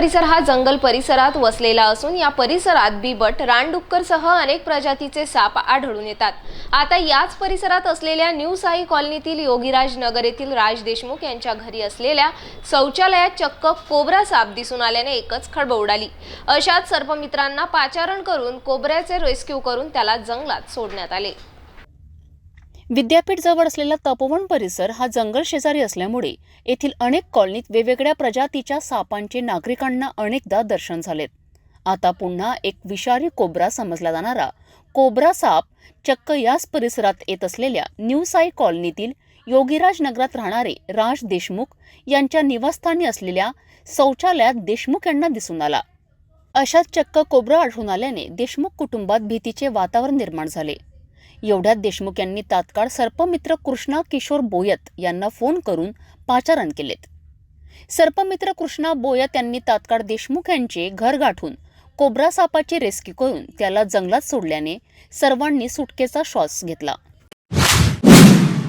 परिसर हा जंगल परिसरात वसलेला असून या परिसरात बिबट रानडुक्करसह अनेक प्रजातीचे साप आढळून येतात. आता याच परिसरात असलेल्या न्यू साई कॉलनीतील योगीराज नगर येथील राज देशमुख यांच्या घरी असलेल्या शौचालयात चक्क कोबरा साप दिसून आल्याने एकच खळबळ उडाली. अशात सर्पमित्रांना पाचारण करून कोबऱ्याचे रेस्क्यू करून त्याला जंगलात सोडण्यात आले. विद्यापीठ जवळ असलेला तपोवन परिसर हा जंगल शेजारी असल्यामुळे येथील अनेक कॉलनीत वेगवेगळ्या प्रजातीच्या सापांचे नागरिकांना अनेकदा दर्शन झालेत आता पुन्हा एक विषारी कोब्रा समजला जाणारा कोब्रा साप चक्क याच परिसरात येत असलेल्या न्यू साई कॉलनीतील योगीराज नगरात राहणारे राज देशमुख यांच्या निवासस्थानी असलेल्या शौचालयात देशमुख यांना दिसून आला. अशात चक्क कोब्रा आढळून आल्याने देशमुख कुटुंबात भीतीचे वातावरण निर्माण झाले. एवढ्यात देशमुख यांनी तात्काळ सर्पमित्र कृष्णा किशोर बोयत यांना फोन करून पाचारण केलेत. सर्पमित्र कृष्णा बोयत यांनी तात्काळ देशमुख यांचे घर गाठून कोब्रा सापाची रेस्क्यू करून त्याला जंगलात सोडल्याने सर्वांनी सुटकेचा श्वास घेतला.